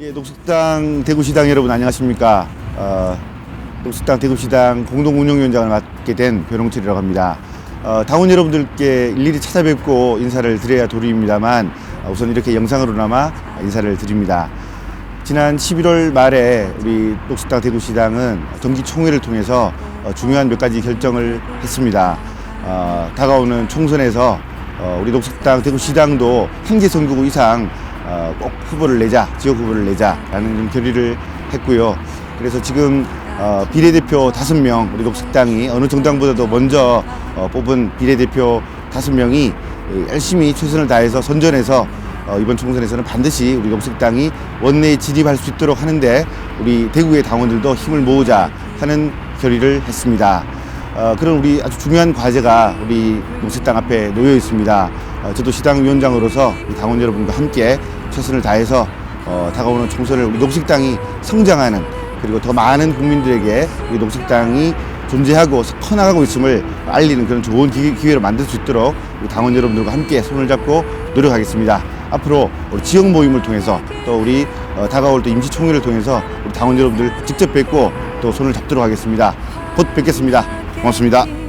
예, 녹색당 대구시당 여러분 안녕하십니까? 어, 녹색당 대구시당 공동운영위원장을 맡게 된 변홍철이라고 합니다. 어, 당원 여러분들께 일일이 찾아뵙고 인사를 드려야 도리입니다만 어, 우선 이렇게 영상으로나마 인사를 드립니다. 지난 11월 말에 우리 녹색당 대구시당은 정기총회를 통해서 어, 중요한 몇 가지 결정을 했습니다. 어, 다가오는 총선에서 어, 우리 녹색당 대구시당도 한개 선거구 이상 어, 꼭 후보를 내자, 지역 후보를 내자라는 좀 결의를 했고요. 그래서 지금 어, 비례대표 다섯 명 우리 녹색당이 어느 정당보다도 먼저 어, 뽑은 비례대표 다섯 명이 열심히 최선을 다해서 선전해서 어, 이번 총선에서는 반드시 우리 녹색당이 원내에 진입할 수 있도록 하는데 우리 대구의 당원들도 힘을 모으자 하는 결의를 했습니다. 어, 그런 우리 아주 중요한 과제가 우리 녹색당 앞에 놓여 있습니다. 어, 저도 시당 위원장으로서 우리 당원 여러분과 함께 최선을 다해서 어, 다가오는 총선을 우리 녹색당이 성장하는 그리고 더 많은 국민들에게 우리 녹색당이 존재하고 커나가고 있음을 알리는 그런 좋은 기- 기회를 만들 수 있도록 우리 당원 여러분들과 함께 손을 잡고 노력하겠습니다. 앞으로 우리 지역 모임을 통해서 또 우리 어, 다가올 또 임시총회를 통해서 우리 당원 여러분들 직접 뵙고 또 손을 잡도록 하겠습니다. 곧 뵙겠습니다. 고맙습니다.